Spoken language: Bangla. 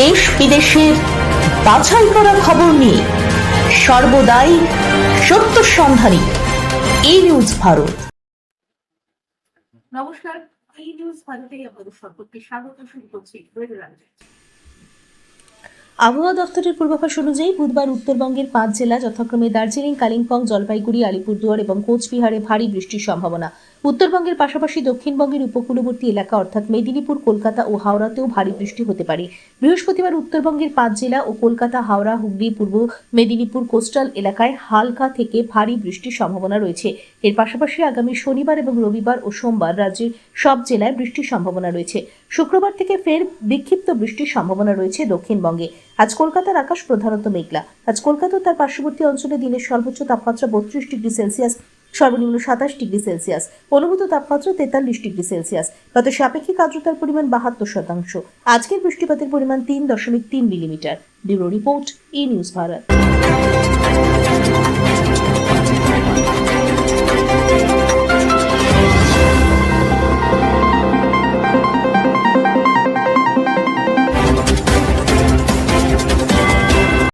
দেশ বিদেশের বাছাই করা খবর নিয়ে সর্বদাই সত্য সন্ধানী। এই নিউজ ভারত। নমস্কার এই নিউজ ভারতে আপনাদের সকলকে স্বাগত শুরু করছি আবহাওয়া দপ্তরের পূর্বাভাস অনুযায়ী বুধবার উত্তরবঙ্গের পাঁচ জেলা যথাক্রমে দার্জিলিং কালিম্পং জলপাইগুড়ি আলিপুরদুয়ার এবং কোচবিহারে ভারী বৃষ্টির সম্ভাবনা। উত্তরবঙ্গের পাশাপাশি দক্ষিণবঙ্গের উপকূলবর্তী এলাকা, অর্থাৎ মেদিনীপুর, কলকাতা ও হাওড়াতেও ভারী বৃষ্টি হতে পারে। বৃহস্পতিবার উত্তরবঙ্গের পাঁচ জেলা ও কলকাতা, হাওড়া, হুগলি, পূর্ব মেদিনীপুর, কোস্টাল এলাকায় হালকা থেকে ভারী বৃষ্টির সম্ভাবনা রয়েছে। এর পাশাপাশি আগামী শনিবার এবং রবিবার ও সোমবার রাজ্যের সব জেলায় বৃষ্টির সম্ভাবনা রয়েছে। শুক্রবার থেকে ফের বিক্ষিপ্ত বৃষ্টির সম্ভাবনা রয়েছে দক্ষিণবঙ্গে। আজ কলকাতার আকাশ প্রধানত মেঘলা। আজ কলকাতা তার পার্শ্ববর্তী অঞ্চলে দিনের সর্বোচ্চ তাপমাত্রা বত্রিশ ডিগ্রি সেলসিয়াস সর্বনিম্ন সাতাশ ডিগ্রি সেলসিয়াস। অনুভূত তাপমাত্রা তেতাল্লিশ ডিগ্রি সেলসিয়াস। গত সাপেক্ষিক আর্দ্রতার পরিমাণ বাহাত্তর শতাংশ। আজকের বৃষ্টিপাতের পরিমাণ তিন দশমিক তিন millimetre. Bureau report E news Bharat.